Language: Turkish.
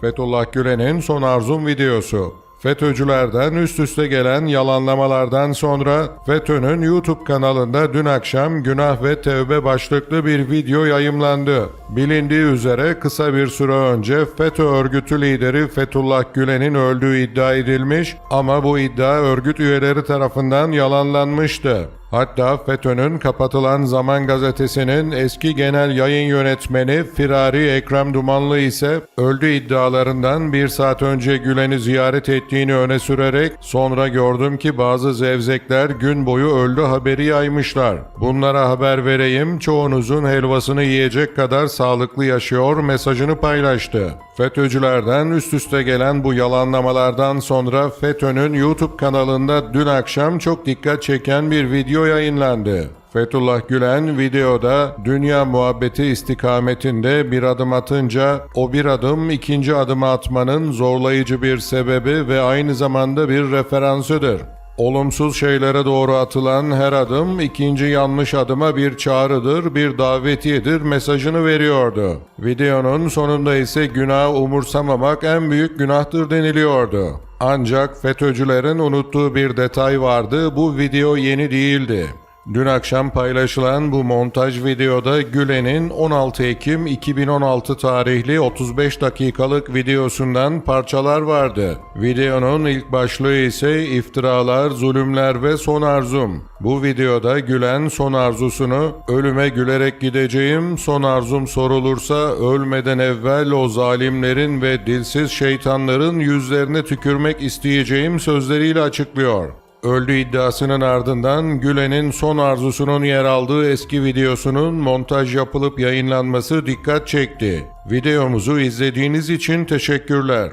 Fethullah Gülen'in son arzum videosu. FETÖ'cülerden üst üste gelen yalanlamalardan sonra FETÖ'nün YouTube kanalında dün akşam Günah ve Tevbe başlıklı bir video yayımlandı. Bilindiği üzere kısa bir süre önce FETÖ örgütü lideri Fethullah Gülen'in öldüğü iddia edilmiş ama bu iddia örgüt üyeleri tarafından yalanlanmıştı. Hatta FETÖ'nün kapatılan Zaman Gazetesi'nin eski genel yayın yönetmeni Firari Ekrem Dumanlı ise öldü iddialarından bir saat önce Gülen'i ziyaret ettiğini öne sürerek sonra gördüm ki bazı zevzekler gün boyu öldü haberi yaymışlar. Bunlara haber vereyim çoğunuzun helvasını yiyecek kadar sağlıklı yaşıyor mesajını paylaştı. FETÖ'cülerden üst üste gelen bu yalanlamalardan sonra FETÖ'nün YouTube kanalında dün akşam çok dikkat çeken bir video yayınlandı. Fethullah Gülen videoda dünya muhabbeti istikametinde bir adım atınca o bir adım ikinci adımı atmanın zorlayıcı bir sebebi ve aynı zamanda bir referansıdır. Olumsuz şeylere doğru atılan her adım ikinci yanlış adıma bir çağrıdır, bir davetiyedir mesajını veriyordu. Videonun sonunda ise günah umursamamak en büyük günahtır deniliyordu. Ancak FETÖ'cülerin unuttuğu bir detay vardı, bu video yeni değildi. Dün akşam paylaşılan bu montaj videoda Gülen'in 16 Ekim 2016 tarihli 35 dakikalık videosundan parçalar vardı. Videonun ilk başlığı ise iftiralar, zulümler ve son arzum. Bu videoda Gülen son arzusunu ölüme gülerek gideceğim, son arzum sorulursa ölmeden evvel o zalimlerin ve dilsiz şeytanların yüzlerine tükürmek isteyeceğim sözleriyle açıklıyor. Öldü iddiasının ardından Gülen'in son arzusunun yer aldığı eski videosunun montaj yapılıp yayınlanması dikkat çekti. Videomuzu izlediğiniz için teşekkürler.